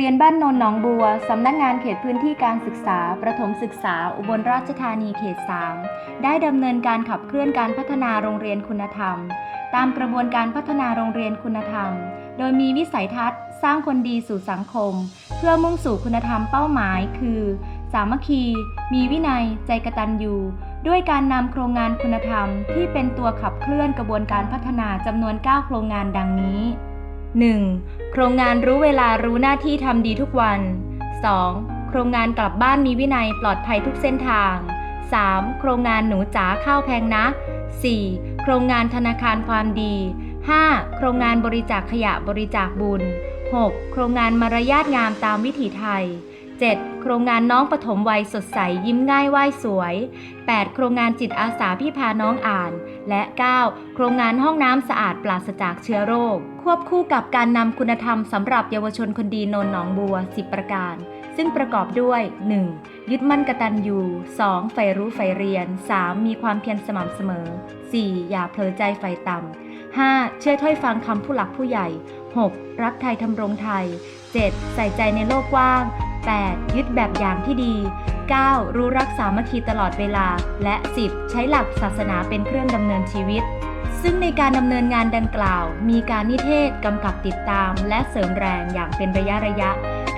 เรียนบ้านโนนหนองบัว สำนักงานเขตพื้นที่การศึกษา ประถมศึกษา อุบลราชธานีเขต 3 ได้ดำเนินการขับเคลื่อนการพัฒนาโรงเรียนคุณธรรม ตามกระบวนการพัฒนาโรงเรียนคุณธรรม โดยมีวิสัยทัศน์สร้างคนดีสู่สังคม เพื่อมุ่งสู่คุณธรรมเป้าหมาย คือ สามัคคี มีวินัย ใจกตัญญูด้วยการนำโครงงานคุณธรรมที่เป็นตัวขับเคลื่อนกระบวนการพัฒนาจำนวน 9 โครงงานดังนี้ 1. โครงงานรู้เวลารู้หน้าที่ทำดีทุกวัน 2. โครงงานกลับบ้านมีวินัยปลอดภัยทุกเส้นทาง 3. โครงงานหนูจ๋าข้าวแพงนะ 4. โครงงานธนาคารความดี 5. โครงงานบริจาคขยะบริจาคบุญ 6. โครงงานมารยาทงามตามวิถีไทย 7. โครงงานน้องปฐมวัยสดใสยิ้มง่ายไหว้สวย 8. โครงงานจิตอาสาพี่พาน้องอ่าน และ 9. โครงงานห้องน้ำสะอาดปราศจากเชื้อโรค ควบคู่กับการนำคุณธรรมสำหรับเยาวชนคนดีโนนหนองบัว 10 ประการ ซึ่งประกอบด้วย 1. ยึดมั่นกตัญญู 2. ใฝ่รู้ใฝ่เรียน 3. มีความเพียรสม่ำเสมอ 4. อย่าเผลอใจใฝ่ต่ำ 5. เชื่อถ้อยฟังคำผู้หลักผู้ใหญ่ 6. รักไทยทำรงไทย 7. ใส่ใจในโลกกว้าง 8. ยึดแบบอย่างที่ดี 9. รู้รักสามัคคีตลอดเวลา และ 10. ใช้หลักศาสนาเป็นเครื่องดำเนินชีวิต ซึ่งในการดำเนินงานดังกล่าว มีการนิเทศกำกับติดตาม และเสริมแรงอย่างเป็นระยะระยะ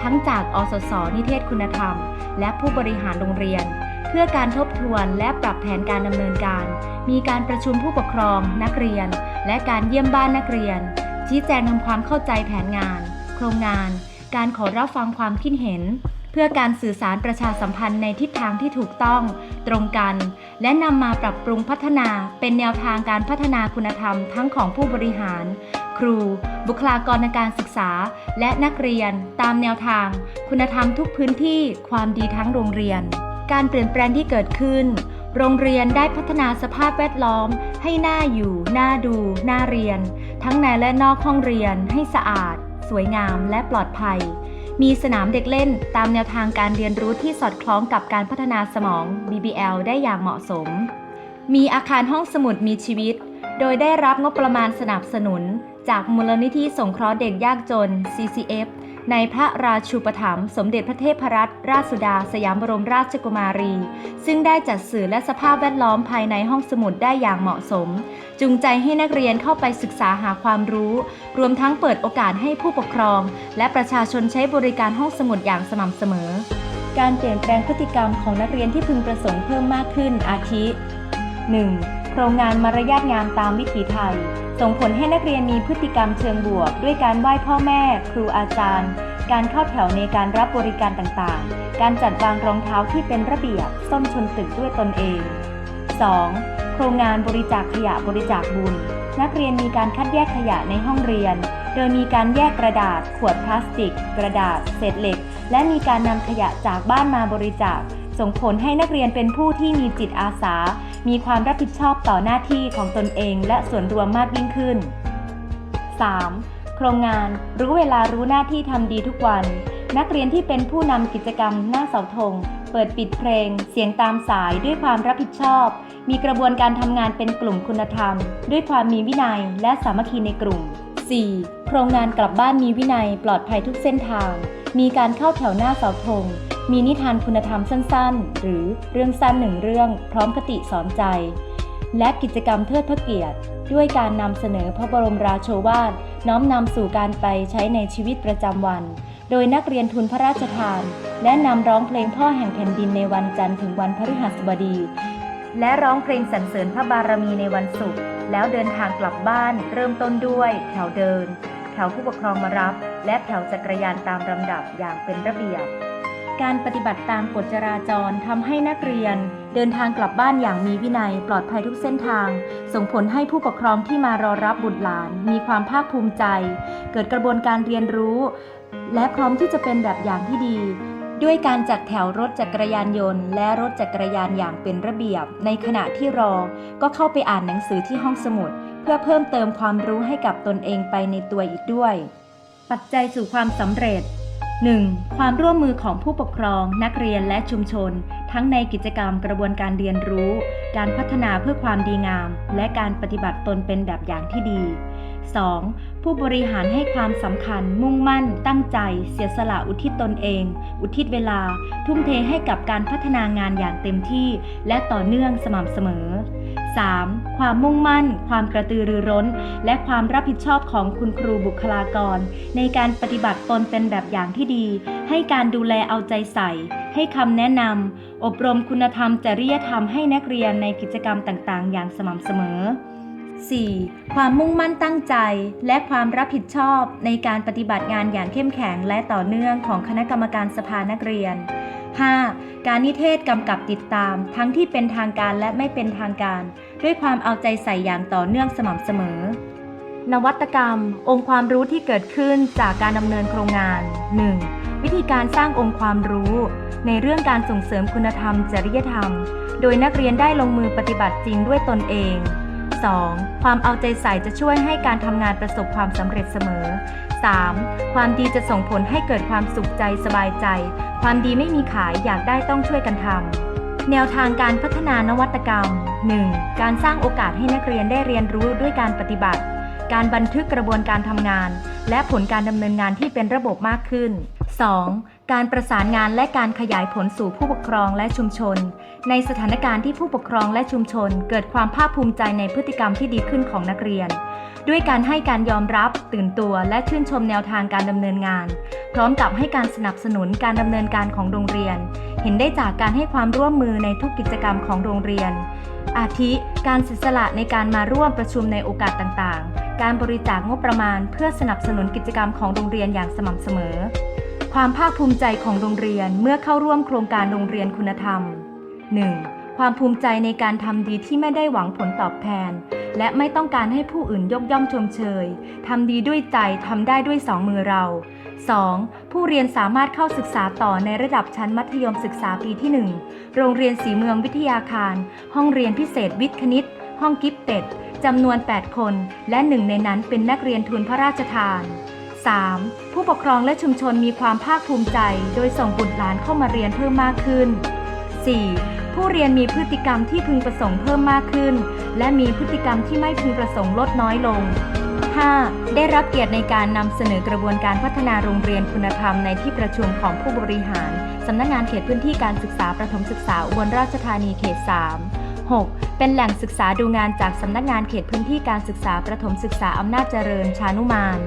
ทั้งจากอสส นิเทศคุณธรรม และผู้บริหารโรงเรียน เพื่อการทบทวนและปรับแผนการดำเนินการ มีการประชุมผู้ปกครอง นักเรียน และการเยี่ยมบ้านนักเรียน ชี้แจงทำความเข้าใจแผนงาน โครงงาน การขอรับฟังความคิดเห็น เพื่อการสื่อสารประชาสัมพันธ์ในทิศทางที่ถูกต้อง ตรงกัน และนำมาปรับปรุงพัฒนาเป็นแนวทางการพัฒนาคุณธรรมทั้งของผู้บริหาร ครู บุคลากรในการศึกษา และนักเรียน ตามแนวทาง คุณธรรมทุกพื้นที่ความดีทั้งโรงเรียน การเปลี่ยนแปลงที่เกิดขึ้น โรงเรียนได้พัฒนาสภาพแวดล้อม ให้น่าอยู่น่าดูน่าเรียน ทั้งในและนอกห้องเรียนให้สะอาด สวยงามและปลอดภัย มีสนามเด็กเล่นตามแนวทางการเรียนรู้ที่สอดคล้องกับการพัฒนาสมอง BBL ได้อย่างเหมาะสม มีอาคารห้องสมุดมีชีวิต โดยได้รับงบประมาณสนับสนุน จากมูลนิธิสงเคราะห์เด็กยากจน CCF ในพระราชูปถัมภ์สมเด็จพระเทพรัตนราชสุดา สยามบรมราชกุมารี ซึ่งได้จัดสื่อและสภาพแวดล้อมภายในห้องสมุดได้อย่างเหมาะสม จูงใจให้นักเรียนเข้าไปศึกษาหาความรู้ รวมทั้งเปิดโอกาสให้ผู้ปกครอง และประชาชนใช้บริการห้องสมุดอย่างสม่ำเสมอ การเปลี่ยนแปลงพฤติกรรมของนักเรียนที่พึงประสงค์เพิ่มมากขึ้นอาทิ 1. โครงงานมารยาทงามตามวิถีไทย ส่งผลให้นักเรียนมีพฤติกรรมเชิงบวก ด้วยการไหว้พ่อแม่ ครูอาจารย์ การเข้าแถวในการรับบริการต่างๆ การจัดวางรองเท้าที่เป็นระเบียบส้นชนตึกด้วยตนเอง 2. โครงงานบริจาคขยะบริจาคบุญ นักเรียนมีการคัดแยกขยะในห้องเรียน โดยมีการแยกกระดาษ ขวดพลาสติก กระดาษ เศษเหล็ก และมีการนำขยะจากบ้านมาบริจาค ส่งผลให้นักเรียนเป็นผู้ที่มีจิตอาสา มีความรับผิดชอบต่อหน้าที่ของตนเองและส่วนรวมมากยิ่งขึ้น 3. โครงงานรู้เวลารู้หน้าที่ทำดีทุกวัน นักเรียนที่เป็นผู้นำกิจกรรมหน้าเสาธงเปิดปิดเพลง เสียงตามสายด้วยความรับผิดชอบ มีกระบวนการทำงานเป็นกลุ่มคุณธรรม ด้วยความมีวินัยและสามัคคีในกลุ่ม 4. โครงงานกลับบ้านมีวินัยปลอดภัยทุกเส้นทาง มีการเข้าแถวหน้าเสาธง มีนิทานคุณธรรมสั้นๆ หรือเรื่องสั้นหนึ่งเรื่อง พร้อมคติสอนใจ และกิจกรรมเทิดพระเกียรติ ด้วยการนำเสนอพระบรมราโชวาทน้อมนำสู่การไปใช้ในชีวิตประจำวัน โดยนักเรียนทุนพระราชทาน และนำร้องเพลงพ่อแห่งแผ่นดินในวันจันทร์ถึงวันพฤหัสบดี และร้องเพลงสรรเสริญพระบารมีในวันศุกร์แล้วเดินทางกลับบ้านเริ่มต้นด้วย แถวเดิน แถวผู้ปกครองมารับ และแถวจักรยานตามลำดับอย่างเป็นระเบียบ การปฏิบัติตามกฎจราจรทำให้นักเรียน เดินทางกลับบ้านอย่างมีวินัยปลอดภัยทุกเส้นทาง ส่งผลให้ผู้ปกครองที่มารอรับบุตรหลาน มีความภาคภูมิใจ เกิดกระบวนการเรียนรู้ และพร้อมที่จะเป็นแบบอย่างที่ดีด้วยการจัดแถวรถจักรยานยนต์ และรถจักรยานอย่างเป็นระเบียบ ในขณะที่รอ ก็เข้าไปอ่านหนังสือที่ห้องสมุด เพื่อเพิ่มเติมความรู้ให้กับตนเองไปในตัวอีกด้วย ปัจจัยสู่ความสำเร็จ 1. ความร่วมมือของผู้ปกครอง นักเรียนและชุมชน ทั้งในกิจกรรมกระบวนการเรียนรู้ การพัฒนาเพื่อความดีงาม และการปฏิบัติตนเป็นแบบอย่างที่ดี 2. ผู้บริหารให้ความสำคัญ มุ่งมั่น ตั้งใจ เสียสละอุทิศตนเอง อุทิศเวลา ทุ่มเทให้กับการพัฒนางานอย่างเต็มที่ และต่อเนื่องสม่ำเสมอ 3. ความมุ่งมั่น ความกระตือรือร้น และความรับผิดชอบของคุณครูบุคลากร ในการปฏิบัติตนเป็นแบบอย่างที่ดี ให้การดูแลเอาใจใส่ ให้คำแนะนำอบรมคุณธรรมจริยธรรมให้นักเรียนในกิจกรรมต่างๆ อย่างสม่ำเสมอ 4. ความมุ่งมั่นตั้งใจ และความรับผิดชอบในการปฏิบัติงานอย่างเข้มแข็งและต่อเนื่องของคณะกรรมการสภานักเรียน 5. การนิเทศกำกับติดตาม ทั้งที่เป็นทางการและไม่เป็นทางการ ด้วยความเอาใจใส่อย่างต่อเนื่องสม่ำเสมอ นวัตกรรม องค์ความรู้ที่เกิดขึ้นจากการดำเนินโครงงาน 1. วิธีการสร้างองค์ความรู้ ในเรื่องการส่งเสริมคุณธรรม จริยธรรม โดยนักเรียนได้ลงมือปฏิบัติจริงด้วยตนเอง 2. ความเอาใจใส่จะช่วยให้การทำงานประสบความสำเร็จเสมอ 3. ความดีจะส่งผลให้เกิดความสุขใจสบายใจ ความดีไม่มีขายอยากได้ต้องช่วยกันทำ แนวทางการพัฒนานวัตกรรม 1. การสร้างโอกาสให้นักเรียนได้เรียนรู้ด้วยการปฏิบัติ การบันทึกกระบวนการทำงาน และผลการดำเนินงานที่เป็นระบบมากขึ้น 2. การประสานงานและการขยายผลสู่ผู้ปกครองและชุมชน ในสถานการณ์ที่ผู้ปกครองและชุมชน เกิดความภาคภูมิใจในพฤติกรรมที่ดีขึ้นของนักเรียน ด้วยการให้การยอมรับตื่นตัวและชื่นชมแนวทางการดำเนินงาน พร้อมกับให้การสนับสนุนการดำเนินการของโรงเรียน เห็นได้จากการให้ความร่วมมือในทุกกิจกรรมของโรงเรียน อาทิการเสียสละในการมาร่วมประชุมในโอกาสต่างๆ การบริจาคงบประมาณ เพื่อสนับสนุนกิจกรรมของโรงเรียนอย่างสม่ำเสมอ ความภาคภูมิใจของโรงเรียนเมื่อเข้าร่วมโครงการโรงเรียนคุณธรรม 1. ความภูมิใจในการทำดีที่ไม่ได้หวังผลตอบแทน และไม่ต้องการให้ผู้อื่นยกย่องชมเชยทำดีด้วยใจทำได้ด้วยสองมือเรา 2. ผู้เรียนสามารถเข้าศึกษาต่อในระดับชั้นมัธยมศึกษาปีที่ 1 โรงเรียนสีเมืองวิทยาคาร ห้องเรียนพิเศษวิทย์คณิต ห้องกิฟเต็ดจำนวน 8 คน และหนึ่งในนั้นเป็นนักเรียนทุนพระราชทาน 3. ผู้ปกครองและชุมชนมีความภาคภูมิใจ โดยส่งบุตรหลานเข้ามาเรียนเพิ่มมากขึ้น 4. ผู้เรียนมีพฤติกรรมที่พึงประสงค์เพิ่มมากขึ้น และมีพฤติกรรมที่ไม่พึงประสงค์ลดน้อยลง 5. ได้รับเกียรติในการนำเสนอกระบวนการพัฒนาโรงเรียนคุณธรรมในที่ประชุมของผู้บริหาร สำนักงานเขตพื้นที่การศึกษาประถมศึกษาอุบลราชธานีเขต 3 6. เป็นแหล่งศึกษาดูงานจากสำนักงานเขตพื้นที่การศึกษาประถมศึกษาอำนาจเจริญชานุมาน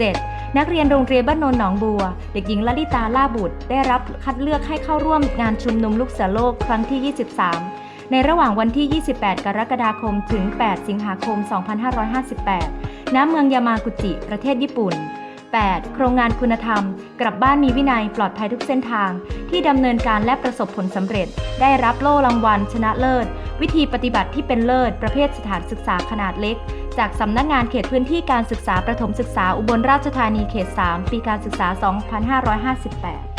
7. นักเรียนโรงเรียนบ้านโนนหนองบัว เด็กหญิงลลิตาล่าบุตร ได้รับคัดเลือกให้เข้าร่วมงานชุมนุมลูกเสือโลกครั้งที่ 23 ในระหว่างวันที่ 28 กรกฎาคมถึง 8 สิงหาคม 2558 ณ เมืองยามากุจิ ประเทศญี่ปุ่น 8. โครงงานคุณธรรม กลับบ้านมีวินัยปลอดภัยทุกเส้นทาง ที่ดำเนินการและประสบผลสำเร็จ ได้รับโล่รางวัลชนะเลิศ วิธีปฏิบัติที่เป็นเลิศ ประเภทสถานศึกษาขนาดเล็ก จากสำนักงานเขตพื้นที่การศึกษาประถมศึกษาอุบลราชธานีเขต 3 ปีการศึกษา 2558